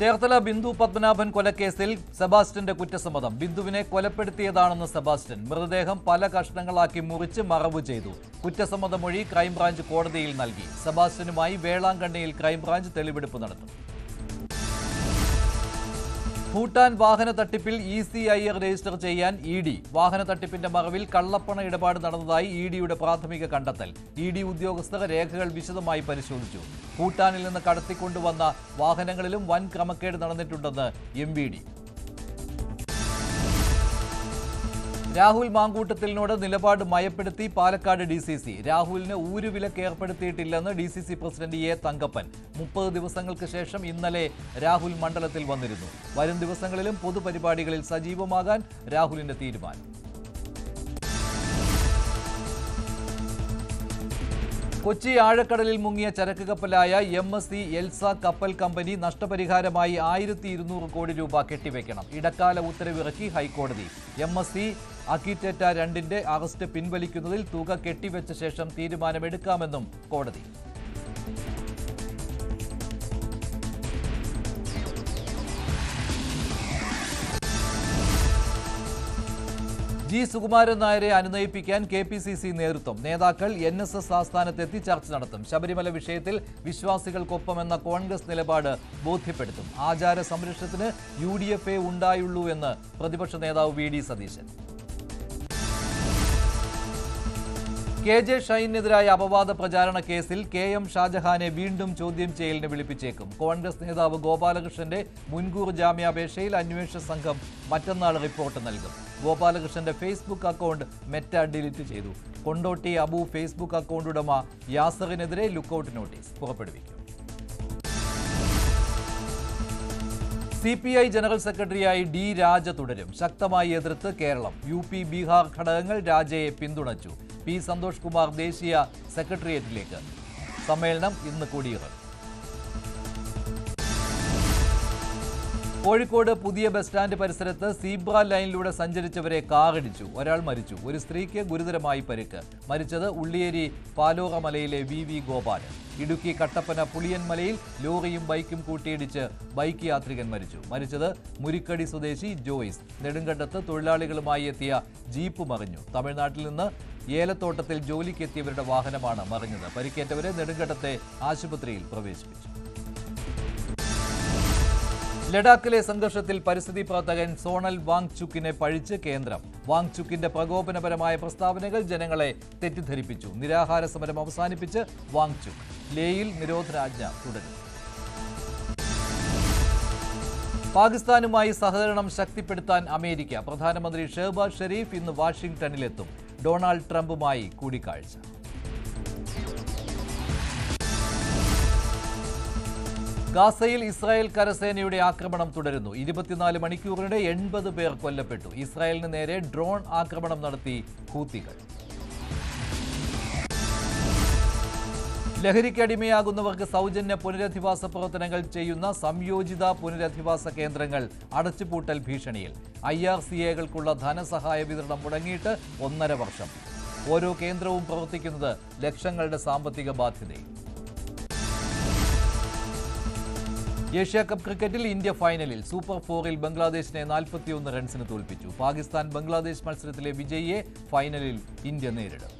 ചേർത്തല ബിന്ദു പത്മനാഭൻ കൊലക്കേസിൽ സെബാസ്റ്റ്യന്റെ കുറ്റസമ്മതം. ബിന്ദുവിനെ കൊലപ്പെടുത്തിയതാണെന്ന് സെബാസ്റ്റ്യൻ. മൃതദേഹം പല കഷ്ണങ്ങളാക്കി മുറിച്ച് മറവ് ചെയ്തു. കുറ്റസമ്മത മൊഴി ക്രൈംബ്രാഞ്ച് കോടതിയിൽ നൽകി. സെബാസ്റ്റ്യനുമായി വേളാങ്കണ്ണിയിൽ ക്രൈംബ്രാഞ്ച് തെളിവെടുപ്പ് നടത്തും. ഭൂട്ടാൻ വാഹന തട്ടിപ്പിൽ ഇ സി ഐ രജിസ്റ്റർ ചെയ്യാൻ ഇ ഡി. വാഹന തട്ടിപ്പിന്റെ മറവിൽ കള്ളപ്പണ ഇടപാട് നടന്നതായി ഇ ഡിയുടെ പ്രാഥമിക കണ്ടെത്തൽ. ഇ ഡി ഉദ്യോഗസ്ഥർ രേഖകൾ വിശദമായി പരിശോധിച്ചു. ഭൂട്ടാനിൽ നിന്ന് കടത്തിക്കൊണ്ടുവന്ന വാഹനങ്ങളിലും വൻ ക്രമക്കേട് നടന്നിട്ടുണ്ടെന്ന് എം രാഹുൽ മാങ്കൂട്ടത്തിലിനോട് നിലപാട് മയപ്പെടുത്തി പാലക്കാട് ഡി സി സി രാഹുലിന് ഊരുവിലക്ക് ഏർപ്പെടുത്തിയിട്ടില്ലെന്ന് D C C president A Thankappan. മുപ്പത് ദിവസങ്ങൾക്ക് ശേഷം ഇന്നലെ രാഹുൽ മണ്ഡലത്തിൽ വന്നിരുന്നു. വരും ദിവസങ്ങളിലും പൊതുപരിപാടികളിൽ സജീവമാകാൻ രാഹുലിന്റെ തീരുമാനം. കൊച്ചി ആഴക്കടലിൽ മുങ്ങിയ ചരക്ക് കപ്പലായ എം എസ് സി എൽസ കപ്പൽ കമ്പനി നഷ്ടപരിഹാരമായി ആയിരത്തി ഇരുന്നൂറ് കോടി രൂപ കെട്ടിവെക്കണം. ഇടക്കാല ഉത്തരവിറക്കി ഹൈക്കോടതി. എം എസ് സി അക്കിറ്റേറ്റ രണ്ടിന്റെ അറസ്റ്റ് പിൻവലിക്കുന്നതിൽ തുക കെട്ടിവെച്ച ശേഷം തീരുമാനമെടുക്കാമെന്നും കോടതി. ജി സുകുമാരൻ നായരെ അനുനയിപ്പിക്കാൻ കെ പി സി സി നേതൃത്വം. നേതാക്കൾ എൻ എസ് എസ് ആസ്ഥാനത്തെത്തി ചർച്ച നടത്തും. ശബരിമല വിഷയത്തിൽ വിശ്വാസികൾക്കൊപ്പമെന്ന കോൺഗ്രസ് നിലപാട് ബോധ്യപ്പെടുത്തും. ആചാര സംരക്ഷണത്തിന് യു ഡി എഫ് എ ഉണ്ടായുള്ളൂ എന്ന് പ്രതിപക്ഷ നേതാവ് V D Satheesan. K J ഷൈനെതിരായ അപവാദ പ്രചാരണ കേസിൽ കെ എം ഷാജഹാനെ വീണ്ടും ചോദ്യം ചെയ്യലിന് വിളിപ്പിച്ചേക്കും. കോൺഗ്രസ് നേതാവ് ഗോപാലകൃഷ്ണന്റെ മുൻകൂർ ജാമ്യാപേക്ഷയിൽ അന്വേഷണ സംഘം മറ്റന്നാൾ റിപ്പോർട്ട് നൽകും. ഗോപാലകൃഷ്ണന്റെ ഫേസ്ബുക്ക് അക്കൗണ്ട് മെറ്റ ഡിലീറ്റ് ചെയ്തു. കൊണ്ടോട്ടി അബു ഫേസ്ബുക്ക് അക്കൗണ്ട് ഉടമ യാസറിനെതിരെ ലുക്കൌട്ട് നോട്ടീസ് പുറപ്പെടുവിക്കും. സി പി ഐ ജനറൽ സെക്രട്ടറിയായി ഡി രാജ തുടരും. ശക്തമായി എതിർത്ത് കേരളം. യു പി ബീഹാർ ഘടകങ്ങൾ രാജയെ പിന്തുണച്ചു. പി സന്തോഷ് കുമാർ ദേശീയ സെക്രട്ടേറിയറ്റിലേക്ക്. സമ്മേളനം ഇന്ന് കൊടിയിറങ്ങും. കോഴിക്കോട് പുതിയ ബസ് സ്റ്റാൻഡ് പരിസരത്ത് സീബ്ര ലൈനിലൂടെ സഞ്ചരിച്ചവരെ കാറിടിച്ചു. ഒരാൾ മരിച്ചു. ഒരു സ്ത്രീക്ക് ഗുരുതരമായി പരിക്ക്. മരിച്ചത് ഉള്ളിയേരി പാലോറ മലയിലെ വി വി ഗോപാലൻ. ഇടുക്കി കട്ടപ്പന പുളിയൻമലയിൽ ലോറിയും ബൈക്കും കൂട്ടിയിടിച്ച് ബൈക്ക് യാത്രികൻ മരിച്ചു. മരിച്ചത് മുരിക്കടി സ്വദേശി ജോയ്സ്. നെടുങ്കണ്ടത്ത് തൊഴിലാളികളുമായി എത്തിയ ജീപ്പ് മറിഞ്ഞു. തമിഴ്നാട്ടിൽ നിന്ന് ഏലത്തോട്ടത്തിൽ ജോലിക്കെത്തിയവരുടെ വാഹനമാണ് മറിഞ്ഞത്. പരിക്കേറ്റവരെ നെടുങ്കണ്ടത്തെ ആശുപത്രിയിൽ പ്രവേശിപ്പിച്ചു. ലഡാക്കിലെ സംഘർഷത്തിൽ പരിസ്ഥിതി പ്രവർത്തകൻ സോണൽ വാങ്ചുക്കിനെ പഴിച്ച് കേന്ദ്രം. വാങ്ചുക്കിന്റെ പ്രകോപനപരമായ പ്രസ്താവനകൾ ജനങ്ങളെ തെറ്റിദ്ധരിപ്പിച്ചു. നിരാഹാര സമരം അവസാനിപ്പിച്ച് വാങ്ചുക്ക് ലേയിൽ നിരോധനാജ്ഞ തുടരും. പാകിസ്ഥാനുമായി സഹകരണം ശക്തിപ്പെടുത്താൻ അമേരിക്ക. പ്രധാനമന്ത്രി ഷെഹബാസ് ഷെരീഫ് ഇന്ന് വാഷിംഗ്ടണിലെത്തും. ഡൊണാൾഡ് ട്രംപുമായി കൂടിക്കാഴ്ച. ഗാസയിൽ ഇസ്രായേൽ കരസേനയുടെ ആക്രമണം തുടരുന്നു. ഇരുപത്തിനാല് മണിക്കൂറിനിടെ എൺപത് പേർ കൊല്ലപ്പെട്ടു. ഇസ്രായേലിന് നേരെ ഡ്രോൺ ആക്രമണം നടത്തി ഹൂത്തികൾ. ലഹരിക്കടിമയാകുന്നവർക്ക് സൗജന്യ പുനരധിവാസ പ്രവർത്തനങ്ങൾ ചെയ്യുന്ന സംയോജിത പുനരധിവാസ കേന്ദ്രങ്ങൾ അടച്ചുപൂട്ടൽ ഭീഷണിയിൽ. ഐ ആർ സി എകൾക്കുള്ള ധനസഹായ വിതരണം മുടങ്ങിയിട്ട് ഒന്നര വർഷം. ഓരോ കേന്ദ്രവും പ്രവർത്തിക്കുന്നത് ലക്ഷങ്ങളുടെ സാമ്പത്തിക ബാധ്യതയിൽ. ഏഷ്യ കപ്പ് ക്രിക്കറ്റിൽ ഇന്ത്യ ഫൈനലിൽ സൂപ്പർ ഫോറിൽ ബംഗ്ലാദേശിനെ നാൽപ്പത്തിയൊന്ന് റൺസിന് തോൽപ്പിച്ചു. പാകിസ്ഥാൻ ബംഗ്ലാദേശ് മത്സരത്തിലെ വിജയിയെ ഫൈനലിൽ ഇന്ത്യ നേരിടും.